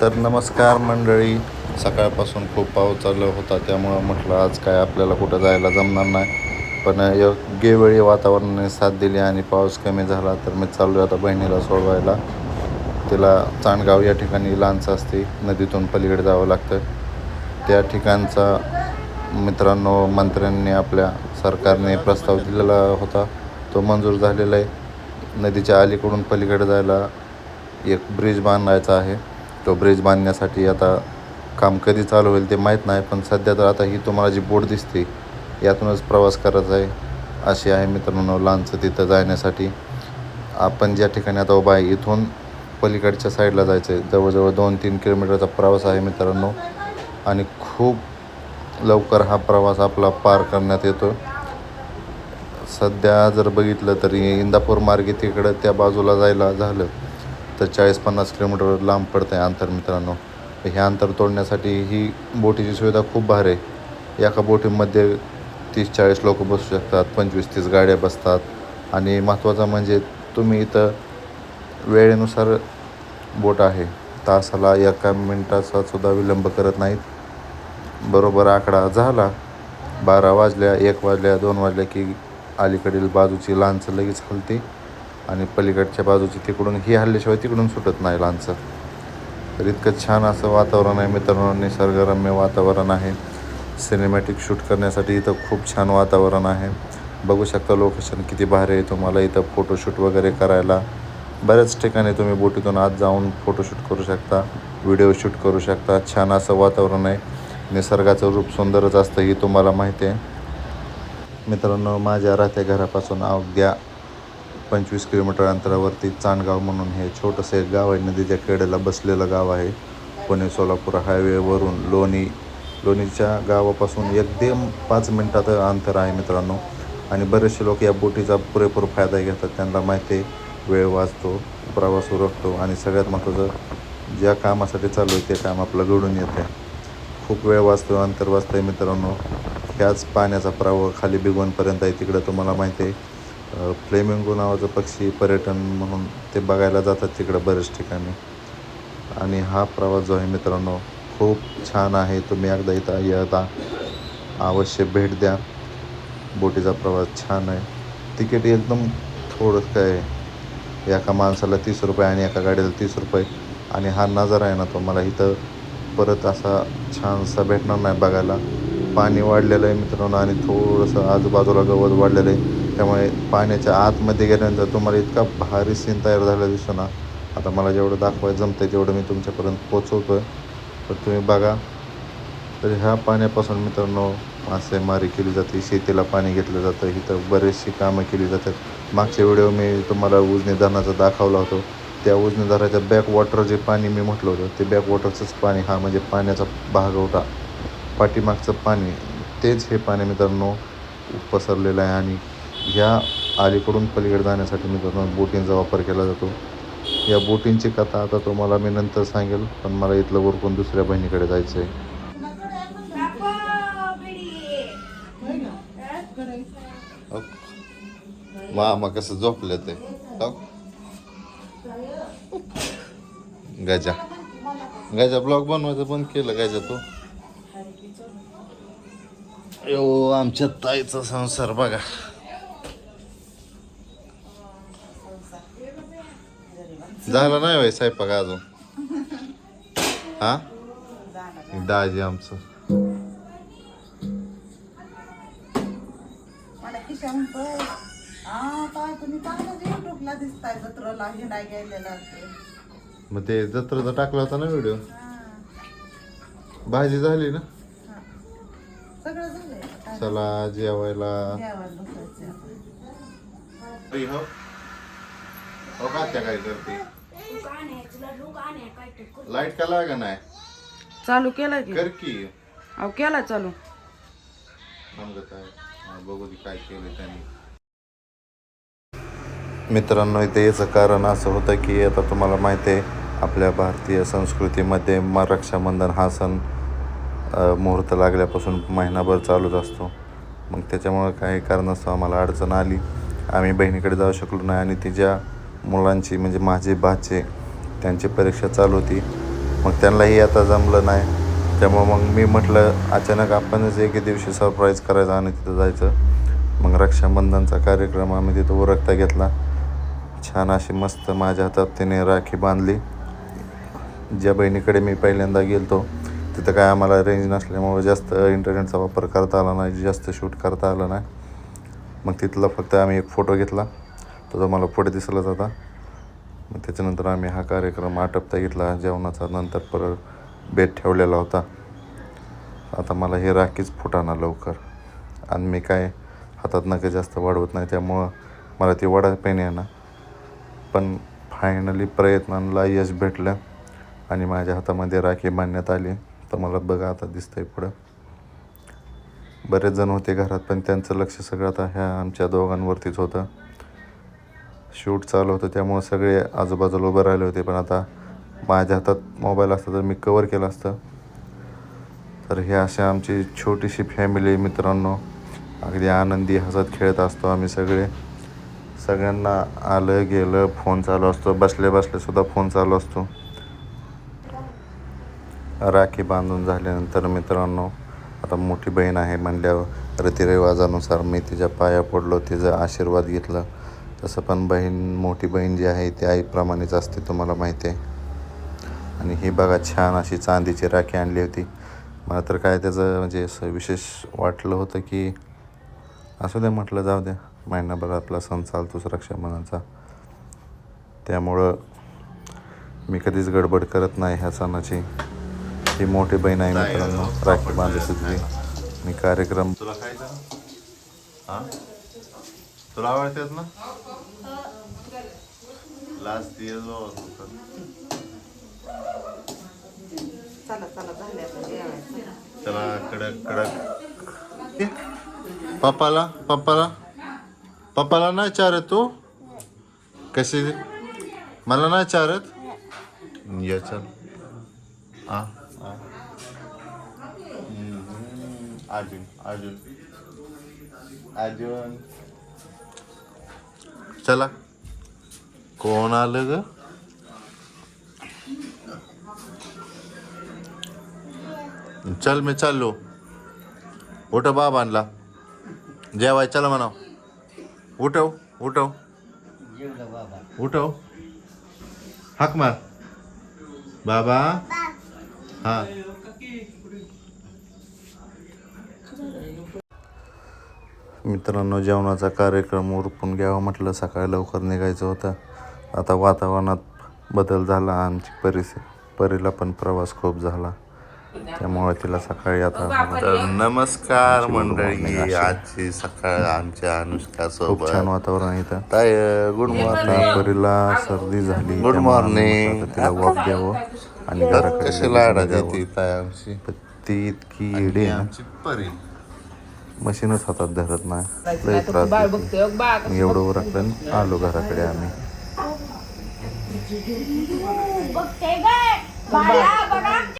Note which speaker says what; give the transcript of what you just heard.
Speaker 1: तर नमस्कार मंडळी. सकाळपासून खूप पाऊस चालू होता त्यामुळं म्हटलं आज काय आपल्याला कुठं जायला जमणार नाही. पण योग्य वेळी वातावरणाने साथ दिली आणि पाऊस कमी झाला तर मी चाललो आता बहिणीला सोडवायला. तिला चांडगाव या ठिकाणी लांच असते नदीतून पलीकडे जावं लागतं. त्या ठिकाणचा मित्रांनो मंत्र्यांनी आपल्या सरकारने प्रस्ताव दिलेला होता. तो मंजूर झालेला आहे. नदीच्या अलीकडून पलीकडे जायला एक ब्रिज बांधायचा आहे. तो ब्रिज बांधण्यासाठी आता काम कधी चालू होईल ते माहीत नाही पण सध्या तर आता ही तुम्हाला जी बोट दिसते यातूनच प्रवास करायचा आहे. अशी आहे मित्रांनो लांचं तिथं जाण्यासाठी. आपण ज्या ठिकाणी आता उभा आहे इथून पलीकडच्या साईडला जायचं आहे जवळजवळ दोन तीन किलोमीटरचा प्रवास आहे मित्रांनो. आणि खूप लवकर हा प्रवास आपला पार करण्यात येतो सध्या जर बघितलं तरी इंदापूर मार्गे तिकडं त्या बाजूला जायला झालं तर चाळीस पन्नास किलोमीटर लांब पडतं आहे अंतर मित्रांनो. हे अंतर तोडण्यासाठी ही बोटीची सुविधा खूप भारी आहे. एका बोटीमध्ये तीस चाळीस लोक बसू शकतात पंचवीस तीस गाड्या बसतात. आणि महत्त्वाचं म्हणजे तुम्ही इथं वेळेनुसार बोट आहे. तासाला एका मिनटाचा सुद्धा विलंब करत नाहीत. बरोबर आकडा झाला बारा वाजल्या एक वाजल्या दोन वाजल्या की अलीकडील बाजूची लांच लगेच हलते. आणि पलीकडच्या बाजूची तिकडून ही हल्ल्याशिवाय तिकडून सुटत नाही लांचं. तर इतकं छान असं वातावरण आहे मित्रांनो निसर्गरम्य वातावरण आहे. सिनेमॅटिक शूट करण्यासाठी इथं खूप छान वातावरण आहे. बघू शकता लोकेशन किती भारी आहे तुम्हाला इथं फोटोशूट वगैरे करायला. बऱ्याच ठिकाणी तुम्ही बोटीतून आत जाऊन फोटोशूट करू शकता व्हिडिओ शूट करू शकता. छान असं वातावरण आहे. निसर्गाचं रूप सुंदरच असतं ही तुम्हाला माहिती आहे. मित्रांनो माझ्या राहत्या घरापासून अवघ्या पंचवीस किलोमीटर अंतरावरती चांडगाव म्हणून हे छोटंसं एक गाव आहे. नदीच्या कडेला बसलेलं गाव आहे. पुणे सोलापूर हायवेवरून लोणी लोणीच्या गावापासून एकदम पाच मिनटात अंतर आहे मित्रांनो. आणि बरेचसे लोक या बोटीचा पुरेपूर फायदा घेतात. त्यांना माहिती आहे वेळ वाचतो प्रवास उरकतो आणि सगळ्यात महत्त्वाचं ज्या कामासाठी चालू आहे ते काम आपलं घडून येतं आहे खूप वेळ वाचतो अंतर वाचतं आहे मित्रांनो. ह्याच पाण्याचा प्रवाह खाली बिगवणपर्यंत आहे. तिकडं तुम्हाला माहिती आहे फ्लेमिंगो नावाचं पक्षी पर्यटन म्हणून ते बघायला जातात तिकडं बऱ्याच ठिकाणी. आणि हा प्रवास जो आहे मित्रांनो खूप छान आहे. तुम्ही एकदा इथं येता अवश्य भेट द्या. बोटीचा प्रवास छान आहे. तिकीट एकदम थोडं काय आहे एका माणसाला तीस रुपये आणि एका गाडीला तीस रुपये. आणि हा नजारा आहे ना तो मला इथं परत असा छानसा भेटणार नाही बघायला. पाणी वाढलेलं आहे मित्रांनो आणि थोडंसं आजूबाजूला गवत वाढलेलं आहे. त्यामुळे पाण्याच्या आतमध्ये गेल्यानंतर तुम्हाला इतका भारी सीन तयार झाला दिसतो ना. आता मला जेवढं दाखवायचं जमतं आहे तेवढं मी तुमच्यापर्यंत पोचवतो आहे तर तुम्ही बघा तर ह्या पाण्यापासून मित्रांनो मासेमारी केली जाते शेतीला पाणी घेतलं जातं इथं बरेचशी कामं केली जातात. मागच्या व्हिडिओ मी तुम्हाला उजनी धरणाचा दाखवला होतो. त्या उजनी धरणाच्या बॅक वॉटर जे पाणी मी म्हटलं होतं ते बॅक वॉटरचंच पाणी हा म्हणजे पाण्याचा भाग होता. पाठीमागचं पाणी तेच हे पाणी मित्रांनो पसरलेलं आहे आणि ह्या अलीकडून पलीकडे जाण्यासाठी मित्रांनो बोटिंगचा वापर केला जातो. या बोटिंगची कथा आता तुम्हाला मी नंतर सांगेल पण मला इथलं उरकून दुसऱ्या बहिणीकडे जायचं आहे मामा कसं झोपले ते? गजा. गजा ब्लॉग बनवायचं बंद केलं गजा तू. यो आमच्या ताईचा संसार बघा. झालं नाही बाई स्वयंपाक अजून? हा? दाजी आमचं. मग ते जत्रेचा टाकला होता ना व्हिडिओ? भाजी झाली ना.
Speaker 2: सगळं झालंय काय
Speaker 1: चला जेवायला.
Speaker 2: जेवायला बसायचं
Speaker 1: हो. हो का त्या काय करते? लाइट का लागा नाही
Speaker 2: चालू केलं की.
Speaker 1: कर की.
Speaker 2: अहो केला चालू.
Speaker 1: सांगत आहे हा, बघू दे काय केलं त्यांनी. मित्रांनो इथे याचं कारण असं होतं की आता तुम्हाला माहिती आहे आपल्या भारतीय संस्कृतीमध्ये म रक्षाबंधन हा सण मुहूर्त लागल्यापासून महिनाभर चालूच असतो. मग त्याच्यामुळं काही कारणास्तव आम्हाला अडचण आली. आम्ही बहिणीकडे जाऊ शकलो नाही आणि तिच्या मुलांची म्हणजे माझे भाचे त्यांची परीक्षा चालू होती. मग त्यांनाही आता जमलं नाही. त्यामुळं मग मी म्हटलं अचानक आपणच एके दिवशी सरप्राईज करायचं आणि तिथं जायचं. मग रक्षाबंधनचा कार्यक्रम आम्ही तिथं उरकता घेतला. छान अशी मस्त माझ्या हातात तिने राखी बांधली. ज्या बहिणीकडे मी पहिल्यांदा गेलतो तिथं काय आम्हाला रेंज नसल्यामुळे जास्त इंटरनेटचा वापर करता आला नाही जास्त शूट करता आलं नाही. मग तिथला फक्त आम्ही एक फोटो घेतला. तो मला पुढे दिसलाच होता. मग त्याच्यानंतर आम्ही हा कार्यक्रम आटपता घेतला. जेवणाचा नंतर परत बेड ठेवलेला होता. आता मला हे राखीच फुटाना लवकर. आणि मी काय हातात नका जास्त वाढवत नाही त्यामुळं मला ती वडा पेन आहे ना पण फायनली प्रयत्नांना यश भेटलं आणि माझ्या हातामध्ये राखी बांधण्यात आली. तर मला बघा आता दिसतंय पुढं. बरेच जण होते घरात पण त्यांचं लक्ष सगळं आता ह्या आमच्या दोघांवरतीच होतं. शूट चालू होतं त्यामुळं सगळे आजूबाजूला उभं राहिले होते पण आता माझ्या हातात मोबाईल असता तर मी कवर केलं असतं. तर हे असे आमची छोटीशी फॅमिली मित्रांनो. अगदी आनंदी हसत खेळत असतो आम्ही सगळे. सगळ्यांना आलं गेलं फोन चालू असतो. बसले बसले सुद्धा फोन चालू असतो. राखी बांधून झाल्यानंतर मित्रांनो आता मोठी बहीण आहे म्हणल्यावर रीतिरिवाजानुसार मी तिच्या पाया पडलो तिचा आशीर्वाद घेतला. तसं पण बहीण मोठी बहीण जी आहे ती आईप्रमाणेच असते तुम्हाला माहिती आहे. आणि ही बघा छान अशी चांदीची राखी आणली होती. मला तर काय त्याचं म्हणजे असं विशेष वाटलं होतं की असू द्या म्हटलं जाऊ द्या महिनाभर आपला सण चालतोच रक्षाबंधनाचा त्यामुळं मी कधीच गडबड करत नाही ह्या सणाची. ही मोठी बहीण आहे मित्रांनो. राखी बांधत होती मी कार्यक्रम तुला खायचं हां? तुला आवडतात ना? लास्ट इयर
Speaker 2: चला
Speaker 1: कडक कडक. पप्पाला पप्पाला. पप्पाला नाही चारत तू? कशी? मला नाही चारत? ये चल. अर्जुन अर्जुन अर्जुन चला। कोण आलं ग चल मी चाललो उठव बाबांना जेवाय चला म्हणा उठव उठव उठव हाक मार। बाबा। हा। मित्रांनो जेवणाचा कार्यक्रम उरपून घ्यावा म्हटलं सकाळी लवकर निघायचं होतं. आता वातावरणात बदल झाला आमची परिस्थिती परीला पण प्रवास खूप झाला. त्यामुळे तिला सकाळी आता तर नमस्कार मंडळी आजची सकाळ आमच्या अनुष्का सोबत छान वातावरण आहे इथं. ताय गुड मॉर्निंग परीला सर्दी झाली गुड मॉर्निंग तिला वॉक द्यावं आणि घराकडे कशी लाडा ती ताय आमची? ती इतकी येडी आहे ना. मशीनच हातात धरत नाही. लय त्रास देते. मग एवढं ओरखलं आणि आलो घराकडे आम्ही.
Speaker 3: बघते गे बाळा बघा.